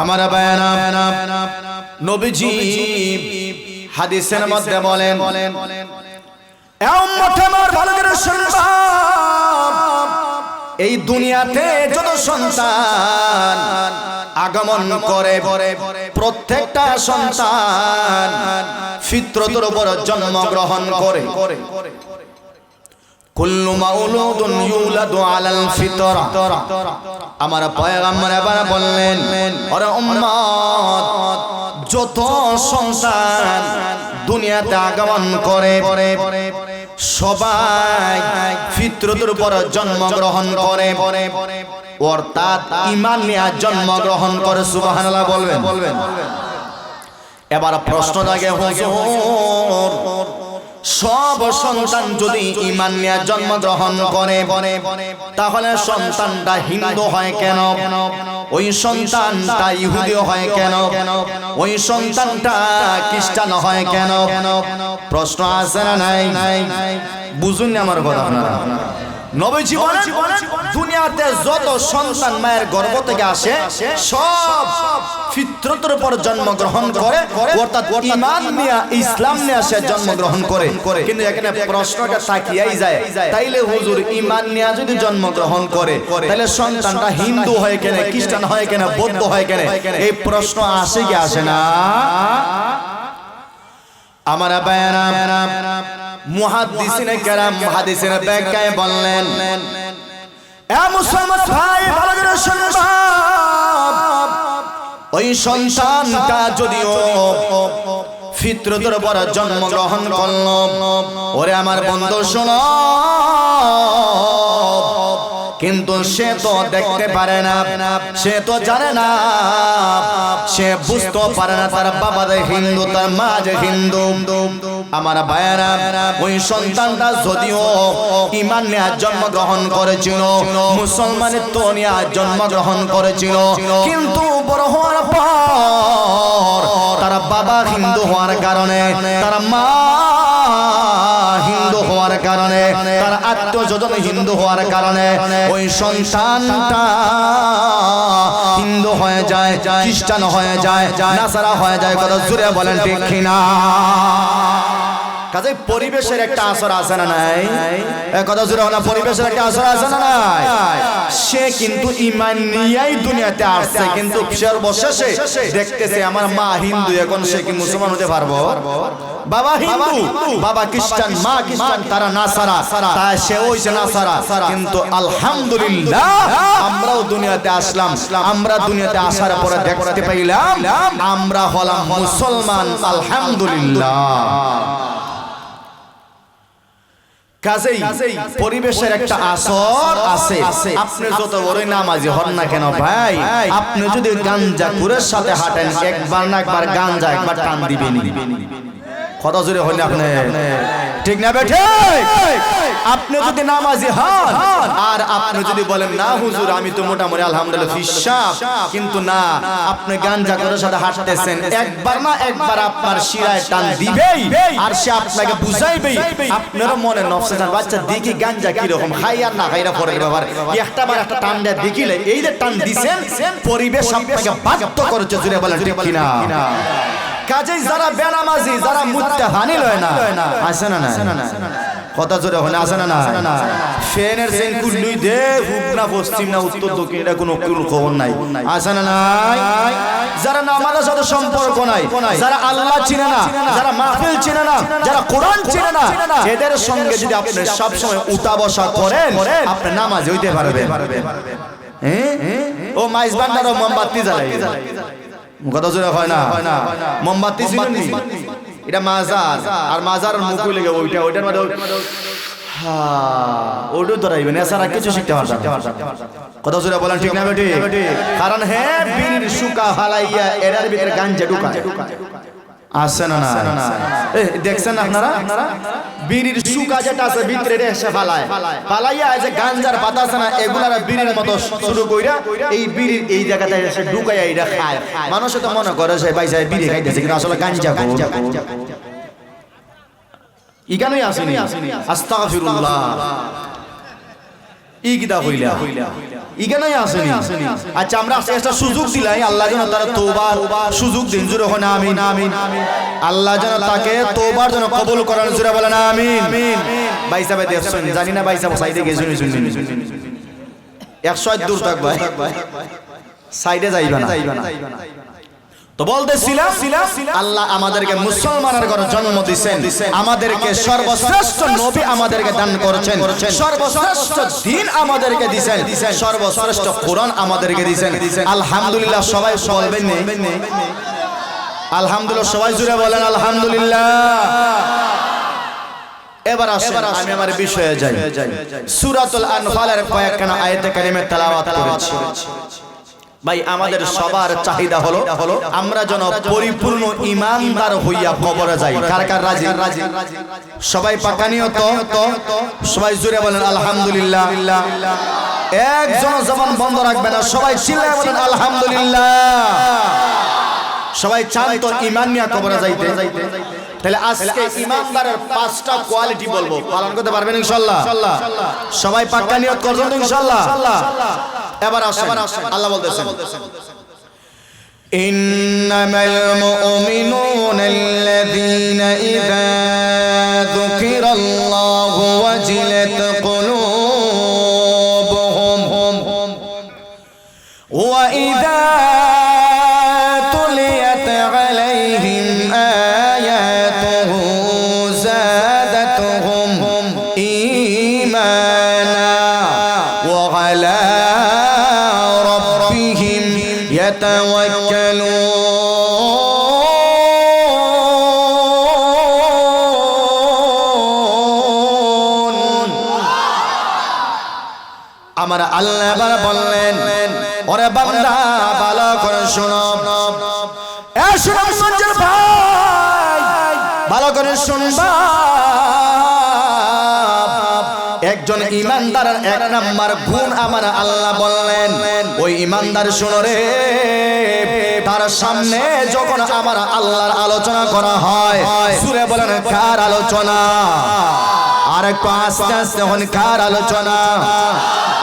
আমার নবীজি হাদিসের মধ্যে বলেন শুনবা এই দুনিয়াতে যত সন্তান আগমন করে, প্রত্যেকটা সন্তান ফিত্রতর উপর জন্মগ্রহণ করে। আমার পয়গম্বর এবার বললেন, ওরে উম্মত, যত সন্তান দুনিয়াতে আগমন করে, সবাই ফিতরতের উপর জন্মগ্রহণ করে অর্থাৎ ইমান নিয়ে জন্মগ্রহণ করে, সুবহানাল্লাহ বলবেন বলবেন। এবার প্রশ্ন জাগে, হুজুর সব সন্তান যদি ইমান নিয়ে জন্মগ্রহণ করে, তাহলে সন্তানটা হিন্দু হয় কেন? ওই সন্তানটা ইহুদিও হয় কেন? ওই সন্তানটা খ্রিস্টান হয় কেন? প্রশ্ন আছে না নাই? বুঝুন আমার কথা নবীজি বলেন দুনিয়াতে যত সন্তান মায়ের গর্ভ থেকে আসে সব ফিতরতের উপর জন্মগ্রহণ করে অর্থাৎ ঈমান নিয়ে ইসলাম নিয়ে সে জন্মগ্রহণ করে। কিন্তু এখানে প্রশ্নটা তাকিয়াই যায়। তাইলে হুজুর ঈমান নিয়ে যদি জন্মগ্রহণ করে তাহলে সন্তানটা হিন্দু হয় কেন খ্রিস্টান হয় কেন বৌদ্ধ হয় কেন? এই প্রশ্ন আসে কি আসে না? আমার বায়ানা মুহাদ্দিসিনে কেরাম হাদিসের ব্যাখ্যায় বললেন, এ মুসলমান ভাই, ভালো করে ওই সন্তানটা যদিও ফিত্রতের উপর জন্মগ্রহণ করল, ওরে আমার বন্ধু শোনো। কিন্তু সে তো দেখতে পারে না। সে তো জানে না। সে বুঝতে পারে না তার বাবা যে হিন্দু তার মা যে হিন্দু। আমার ভাইয়েরা ওই সন্তানটা যদিও ইমান নেওয়ার জন্মগ্রহণ করেছিল মুসলমানের তো নেওয়ার জন্মগ্রহণ করেছিল কিন্তু বড় হওয়ার পর তার বাবা হিন্দু হওয়ার কারণে তার মা কারণে তার আত্মীয়স্বজন হিন্দু হওয়ার কারণে ওই সন্তানটা হিন্দু হয়ে যায়, খ্রিস্টান হয়ে যায়, নাসারা হয়ে যায়, কত জুড়ে বলেন ঠিক কিনা? কাজে পরিবেশের একটা আসর আছে না নাই? কথা জুড়ে হলো পরিবেশের একটা আসর আছে না নাই? সে কিন্তু ইমান নিয়েই দুনিয়াতে আসছে, কিন্তু সর্বশেষে দেখতেছে আমার মা হিন্দু, এখন সে কি মুসলমান হতে পারব? বাবা হিন্দু। বাবা খ্রিস্টান মা খ্রিস্টান তারা নাসারা। তা সে হইছে নাসারা। কিন্তু আলহামদুলিল্লাহ আমরাও দুনিয়াতে আসলাম। আমরা দুনিয়াতে আসার পরে দেখতে পাইলাম আমরা হলাম মুসলমান। আলহামদুলিল্লাহ। কাজেই পরিবেশের একটা আসর আছে। আপনি যত বড়ই নামাজি হন না কেন ভাই? আপনি যদি গাঞ্জা কুরের সাথে হাঁটেন একবার না একবার গাঞ্জা একবার টান দিবেন। কত জোরে হইলে আপনি ঠিক না বেঠে? আপনি যদি নামাজি হন আর আপনি যদি বলেন না হুজুর আমি তো মোটামুটি আলহামদুলিল্লাহ ফিসাব। কিন্তু না আপনি গাঞ্জা করার সাথে হাঁটতেছেন। একবার না একবার আপনার শিরায় টান দিবেই আর সে আপনাকে বুঝাইবেই। আপনারও মনে নফসে যান বাচ্চা দেখি গাঞ্জা কি রকম খাই আর না খাইরা পরের ব্যাপার। একটা বার একটা টান দেয়া দেখিলে এই যে টান দিছেন পরিবেশ আপনাকে বাধ্য করেছে জুড়ে বলেন ঠিক কিনা? কাজেই যারা বেনামাজি যারা মুত্তে হানি লয় না। আছে না। না কথা জোরে হলে আছে না না ফেনের সেন কুল্লুই দে পূব না পশ্চিম না উত্তর দক্ষিণ এটা কোনো কোনো খবর নাই। আছে না নাই? যারা নামাজের সাথে সম্পর্ক নাই যারা আল্লাহ চিনে না যারা মাহফিল চিনে না যারা কোরআন চিনে না এদের সঙ্গে যদি আপনি সব সময় উঠা বসা করেন আপনি নামাজ হইতে পারবেন। হ্যাঁ ও মাইজ বান্ডারও মোমবাতি জ্বালাই কথা জোরে হয় না। মোমবাতি এটা মাজার। আর মাজার মুখ লেগে ওইটা ওইটার মধ্যে ওটা ধরাইবেন এছাড়া কিছু শিখতে পারবেন কথা জোরে বলেন ঠিক না বেটি? কারণ হ্যাঁ বীর সুকা গান এরার ভিতরে গাঞ্জা ঢুকা আছে না না দেখছেন আপনারা? বিড়ির সুকা যেটা আছে ভিতরে রে এসে ফালায়। ফালাইয়া এই যে গাঞ্জার পাতা আছে না এগুলার বিড়ির মতো শুরু কইরা এই বিড়ির এই জায়গাতে এসে ঢুকাইয়া এটা খায়। মানুষ তো মনে করে যে ভাই যায় বিড়ি খাইতেছে কিন্তু আসলে গাঞ্জা কো ইখানেই আসেনি। আস্তাগফিরুল্লাহ। ই কিতা হইলা। ইখানেই আসেনি। আচ্ছা আমরা একটা সুযোগ দিলাই। আল্লাহ যেন তারা তোবার সুযোগ দিন। জুড়ে হন না আমিন। আমিন আল্লাহ যেন তাকে তোবার যেন কবুল করার জুড়ে বলেন আমিন। ভাই সাহেব দেখছেন জানি না ভাই সাহেব সাইডে গেছে শুনি শুনি। একশো আট দূর থাকবে সাইডে যাইবে না। তো বলতেছিলাম আল্লাহ আমাদেরকে মুসলমানের ঘরে জন্ম দিচ্ছেন আমাদেরকে সর্বশ্রেষ্ঠ নবী আমাদেরকে দান করেছেন। সর্বশ্রেষ্ঠ দিন আমাদেরকে দিছেন। সর্বশ্রেষ্ঠ কোরআন আমাদেরকে দিছেন। আলহামদুলিল্লাহ সবাই বলবেন? আলহামদুলিল্লাহ সবাই জুড়ে বলেন আলহামদুলিল্লাহ। এবার আসেন আমি আমার বিষয়ে যাই। সূরাতুল আনফালের কয়েকখানা আয়াতে কারিমে তেলাওয়াত করেছি। ভাই আমাদের সবার চাহিদা হলো হলো আমরা যেন পরিপূর্ণ ইমানদার হইয়া কবরে যাই। কার কার রাজি? রাজি? সবাই পাকানিও তো সবাই জুড়ে বলেন আলহামদুলিল্লাহ। একজন জবান বন্ধ রাখবে না সবাই চিল্লায় বলেন আলহামদুলিল্লাহ। সবাই চান তো ইমান নিয়ে কবরে যাইতে। তাহলে আজকে ইমানদারের পাঁচটা কোয়ালিটি বলব। পালন করতে পারবেন ইনশাআল্লাহ সবাই পাক্কা নিয়ত করবেন তো ইনশাআল্লাহ এবার আসেন আল্লাহ বলতেছেন إنما المؤمنون الذين إذا ذكر الله وجلت قلوبهم وإذا يتوكلون আমার আল্লাহ এবার বললেন ওরে বান্দা ভালো করে শোনো এ শোনো মঞ্জুর ভাই ভালো করে শুনবা একজন ইমানদারের এক নাম্বার গুণ আমার আল্লাহ বললেন ওই ইমানদার শোনো রে। তার সামনে যখন আমার আল্লাহর আলোচনা করা হয়, সুরে বলেন, কার আলোচনা? আর আস্তে আস্তে হন, কার আলোচনা?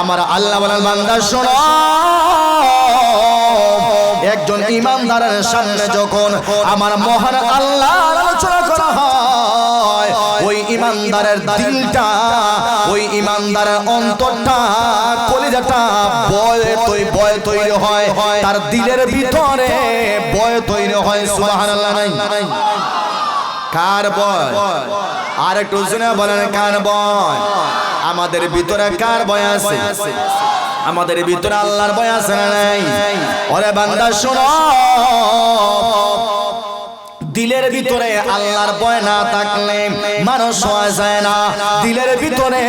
আমার আল্লাহ বলেন বান্দা শোনো। একজন ইমানদারের সামনে যখন আমার মহান আল্লাহ আলোচনা করা হয় ওই ইমানদারের দিলটা, ওই ইমানদারের অন্তরটা, কলিজাটা বয় তৈ বয় তৈরি হয়। তার দিলের ভিতরে বয় তৈরি হয়, সুবহানাল্লাহ নাই। কার বয় আর একটু শুনে বলেন, কার বয় আমাদের ভিতরে কার বয় আছে? আমাদের ভিতরে আল্লাহর বয় আছে না নাই? ওরে বান্দা, শোনো। দিলের ভিতরে আল্লাহর ভয় না থাকলে মানুষ হওয়া যায় না। দিলের ভিতরে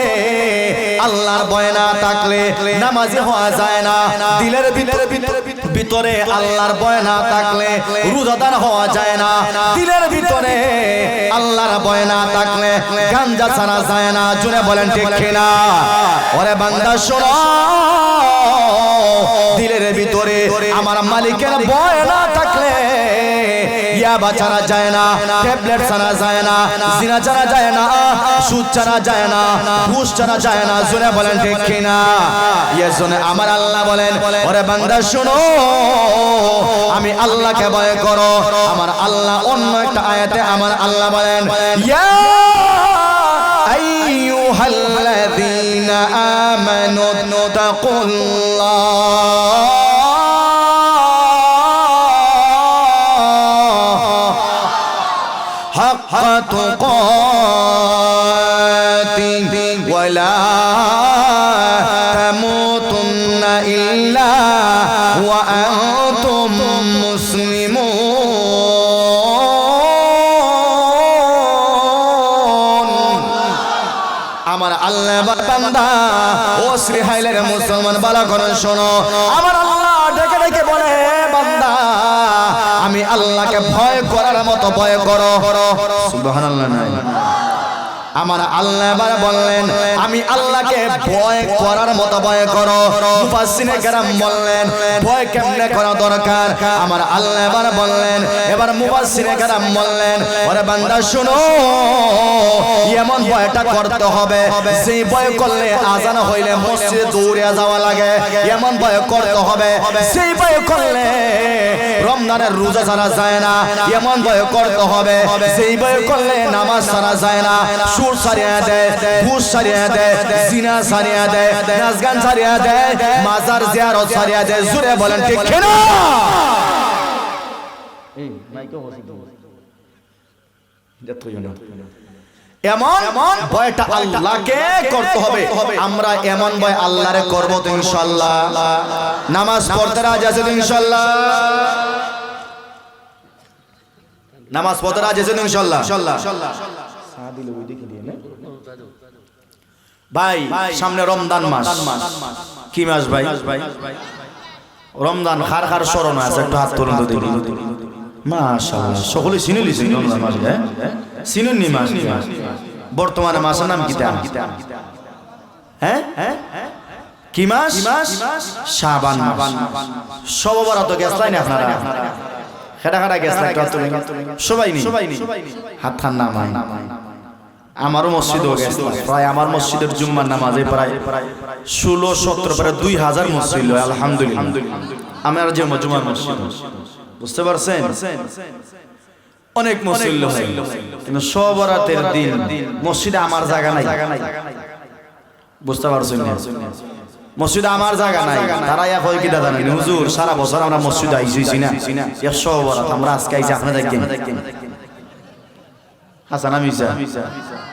আল্লাহর ভয় না থাকলে নামাজি হওয়া যায় না। দিলের ভিতরে ভিতরে আল্লাহর ভয় না থাকলে রোজাদার হওয়া যায় না। দিলের ভিতরে আল্লাহর ভয় না থাকলে গাঞ্জা ছাড়া যায় না। জুড়ে বলেন ঠিক কিনা? ওরে বান্দা, শোনো। দিলের ভিতরে আমার মালিকের ভয় না থাকলে ইয়াবা ছাড়া যায় না, ট্যাবলেট ছাড়া যায় না, জিনা ছাড়া যায় না, সুদ ছাড়া যায় না, ঘুষ ছাড়া যায় না, জোরে বলেন ঠিক কিনা? ইয়ে শুনে আমার আল্লাহ বলেন, ওরে বান্দা, শোনো, আমি আল্লাহকে ভয় করো। আমার আল্লাহ অন্য একটা আয়াতে আমার আল্লাহ বলেন, ইয়া আইয়ুহাল্লাযীনা আমানু তাকুল্লাহ আমার আল্লাহ বান্দা। ও শ্রী হাইলের মুসলমান বালা করেন শোনো। আমার আল্লাহ ডেকে ডেকে বলে বান্দা, আমি আল্লাহকে ভয় করার মতো ভয় করো। সুবহানাল্লাহ, নাই। আমার আল্লাহ এবার বললেন, আমি আল্লাহকে ভয় করার মতো ভয় করো। মুফাসসিনে কেরাম বললেন, ভয় কেমনে করা দরকার? আমার আল্লাহ এবার বললেন, এবার মুফাসসিনে কেরাম বললেন, ওরে বান্দা, শুনো, এমন ভয়টা করতে হবে। যে ভয় করলে আজান হইলে মসজিদে দৌড়ে যাওয়া লাগে, এমন ভয় করতে হবে। সেই ভয় করলে রমজানের রোজা ছাড়া যায় না, এমন ভয় করতে হবে। সেই ভয় করলে নামাজ ছাড়া যায় না সুর সারিয়া দেয় ঘুষ সারিয়া দেয় জিনা সারিয়া দেয় নাচ গান সারিয়া দেয় মাজার জিয়ারত সারিয়া দেয় জুড়ে বলেন ঠিক কিনা? এমন ভয়টা আল্লাহকে করতে হবে। আমরা এমন ভয় আল্লাহরে করব তো ইনশাল্লাহ নামাজ পড়তে রাজ আছে তো ইনশাল্লাহ নামাজ পড়তে রাজ আছে তো ইনশাল্লাহ ভাই সামনে রমজান মাস। কি মাস ভাই? রমজান খার খার স্মরণ আছে একটু হাত তুলুন তো দেখি। মাশাআল্লাহ সকলে চিনে লিছেন রমজান মাস হ্যাঁ? চিনুন নি মাস বর্তমানে মাসের নাম কি হ্যাঁ? কি মাস? শাবান মাস। সববার তো গেছ না আপনারা। খেটা খাটা গেছ না সবাই নি? হাত খান না আমারও মসজিদও গেছে। প্রায় আমার মসজিদের জুম্মার নামাজে প্রায় ষোলো সতেরো প্রায় দুই হাজার মসজিদ আলহামদুলিল্লাহ। আমার যে জুমার মসজিদ বুঝতে পারছেন? অনেক মসজিদ কিন্তু সবরাতের দিন মসজিদে আমার জায়গা নাই। বুঝতে পারছেন? মসজিদে আমার জায়গা নাই। তারা এক হয় কি দাদা নাই হুজুর সারা বছর আমরা মসজিদে আইসি না। একশো বরাত আমরা আজকে আইসি আপনাদের হাসানা মির্জা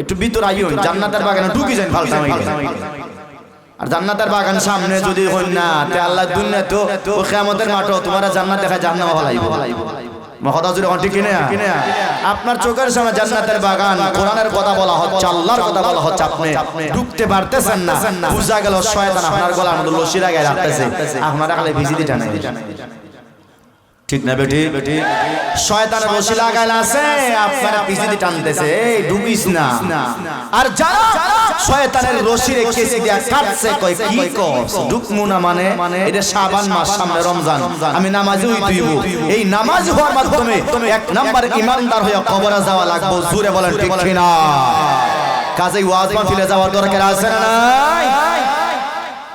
একটু ভিতর আইও জান্নাতের বাগানে ঢুকি যান ফালতা আর জান্নাতের বাগান সামনে যদি হই না তে আল্লাহ দুনিয়া তো ও কিয়ামতের মাঠে তোমার জান্নাত দেখা জান্নাত হলাইব। আপনার চোখের সামনে জান্নাতের বাগান কোরআনের কথা বলা হচ্ছে আল্লাহর কথা বলা হচ্ছে আপনি ঢুকতে পারতেছেন না। বুঝা গেল শয়তান আপনার গলার মধ্যে লসি লাগাই রাখতেছে। আপনারা খালি ভিজিতে টানে। ঠিক না বেটি? বেটি শয়তান রশি লাগাইল আছে, আপনারা পিছিয়ে টানতেছে। এই, ডুবিস না। আর যারা শয়তানের রশিরে কেসি দিয়া কাটছে কই কি কস? ঢুকমু না মানে? এটা শাবান মাস, সামনে রমজান। আমি নামাজে উইতুইব এই নামাজ হওয়ার মাধ্যমে এক নাম্বার ইমানদার হয়ে কবরে যাওয়া লাগবে। জুরে বলেন, ঠিক কিনা? কাজেই ওয়াজ মাহফিলে যাওয়ার দরকার আছে না নাই?